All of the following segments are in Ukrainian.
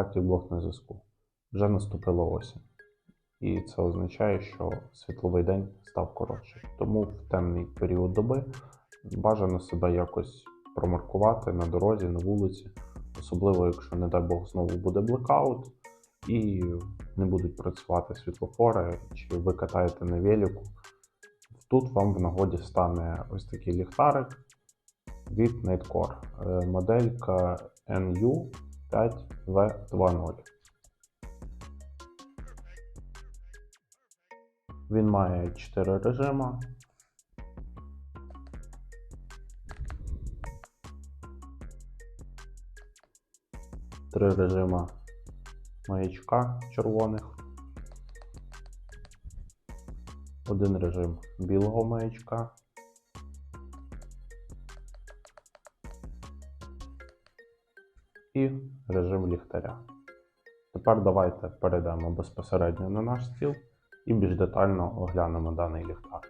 Arctic блок на зв'язку. Вже наступила осінь. І це означає, що світловий день став коротший. Тому в темний період доби бажано себе якось промаркувати на дорозі, на вулиці, особливо якщо, не дай Бог, знову буде блекаут і не будуть працювати світлофори, чи ви катаєте на велику. Тут вам в нагоді стане ось такий ліхтарик від Nightcore. Е, Моделька NU5V20. Він має 4 режима. Три режима маячка червоних. Один режим білого маячка. І режим ліхтаря. Тепер давайте перейдемо безпосередньо на наш стіл і більш детально оглянемо даний ліхтар.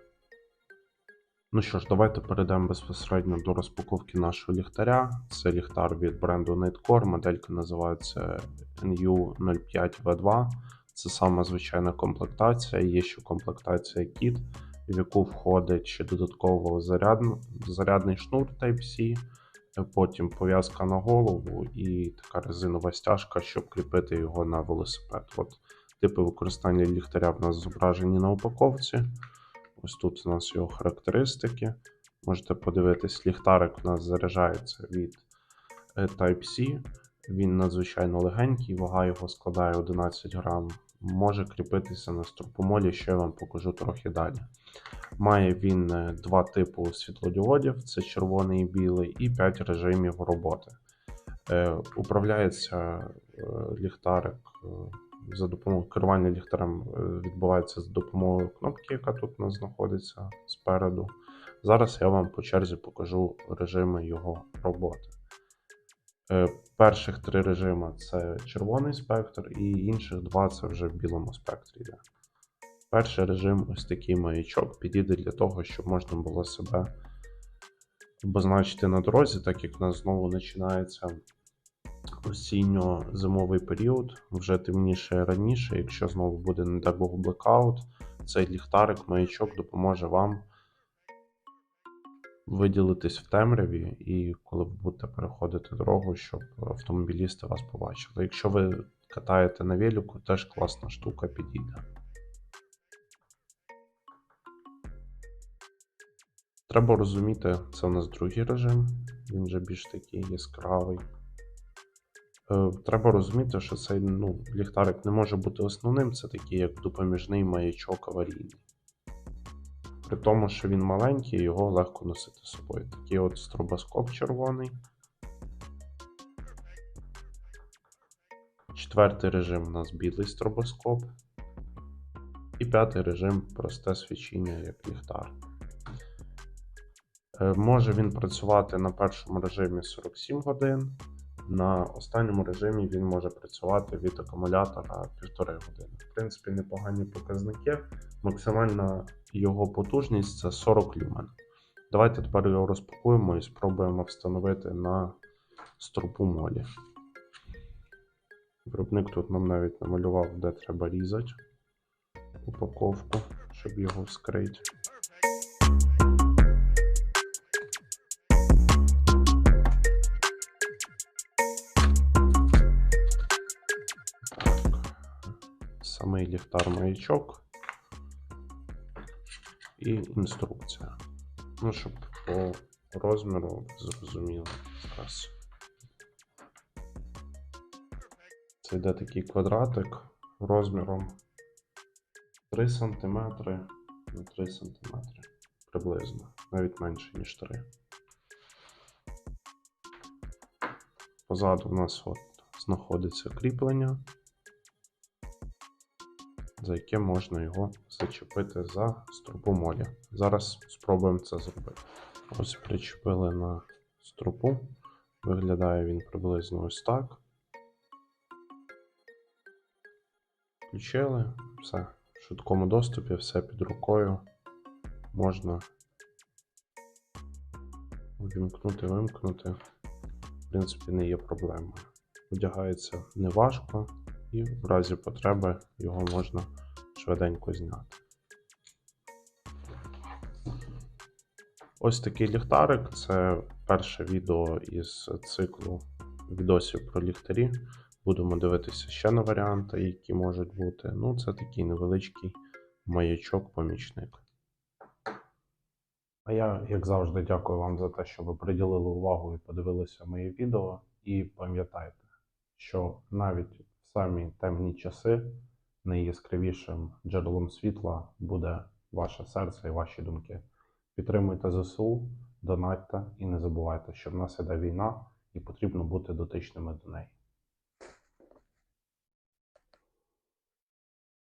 Ну що ж, давайте перейдемо безпосередньо до розпаковки нашого ліхтаря. Це ліхтар від бренду Nightcore, моделька називається NU05V2. Це саме звичайна комплектація. Є ще комплектація Kit, в яку входить ще додатково зарядний шнур Type-C, потім пов'язка на голову і така резинова стяжка, щоб кріпити його на велосипед. От Типи використання ліхтаря в нас зображені на упаковці. Ось тут у нас його характеристики. Можете подивитись, ліхтарик у нас заряджається від е, Type-C. Він надзвичайно легенький, вага його складає 11 грам. Може кріпитися на стропомолі, що я вам покажу трохи далі. Має він е, два типу світлодіодів: це червоний і білий, і 5 режимів роботи. Е, Управляється е, ліхтарик. За допомогою керування ліхтарем відбувається за допомогою кнопки, яка тут у нас знаходиться спереду. Зараз я вам по черзі покажу режими його роботи. Е, Перших три режими це червоний спектр, і інших два це вже в білому спектрі. Перший режим ось такий маячок підійде для того, щоб можна було себе обозначити на дорозі, так як у нас знову починається осінньо-зимовий період, вже темніше раніше. Якщо знову буде, не дай Бог, блекаут, цей ліхтарик, маячок допоможе вам виділитись в темряві, і коли ви будете переходити дорогу, щоб автомобілісти вас побачили. Якщо ви катаєте на велику, теж класна штука підійде. Треба розуміти, це у нас другий режим, він вже більш такий яскравий. Е, Треба розуміти, що цей ну, ліхтарик не може бути основним, це такий як допоміжний маячок аварійний. При тому, що він маленький, його легко носити з собою. Такий от стробоскоп червоний. Четвертий режим у нас білий стробоскоп. І п'ятий режим просте свічіння як ліхтар. Е, Може він працювати на першому режимі 47 годин. На останньому режимі він може працювати від акумулятора 1,5 години. В принципі, непогані показники. Максимальна його потужність це 40 люмен. Давайте тепер його розпакуємо і спробуємо встановити на стропу молі. Виробник тут нам навіть намалював, де треба різати упаковку, щоб його вскрити. Самий ліхтар маячок і інструкція. Ну, щоб по розміру зрозуміло зараз. Це йде такий квадратик розміром 3 см на 3 см приблизно, навіть менше, ніж 3. Позаду у нас от знаходиться кріплення за яке можна його зачепити за струпу молі. Зараз спробуємо це зробити. Ось причепили на струпу. Виглядає він приблизно ось так. Включили, все. В швидкому доступі, все під рукою. Можна увімкнути, вимкнути. В принципі, не є проблемою. одягається неважко, і в разі потреби його можна швиденько зняти. Ось такий ліхтарик це перше відео із циклу відосів про ліхтарі. Будемо дивитися ще на варіанти, які можуть бути. Ну, це такий невеличкий маячок-помічник. А я, як завжди, дякую вам за те, що ви приділили увагу і подивилися моє відео. І пам'ятайте, що навіть самі темні часи найяскравішим джерелом світла буде ваше серце і ваші думки. Підтримуйте ЗСУ, донатьте і не забувайте, що в нас іде війна і потрібно бути дотичними до неї.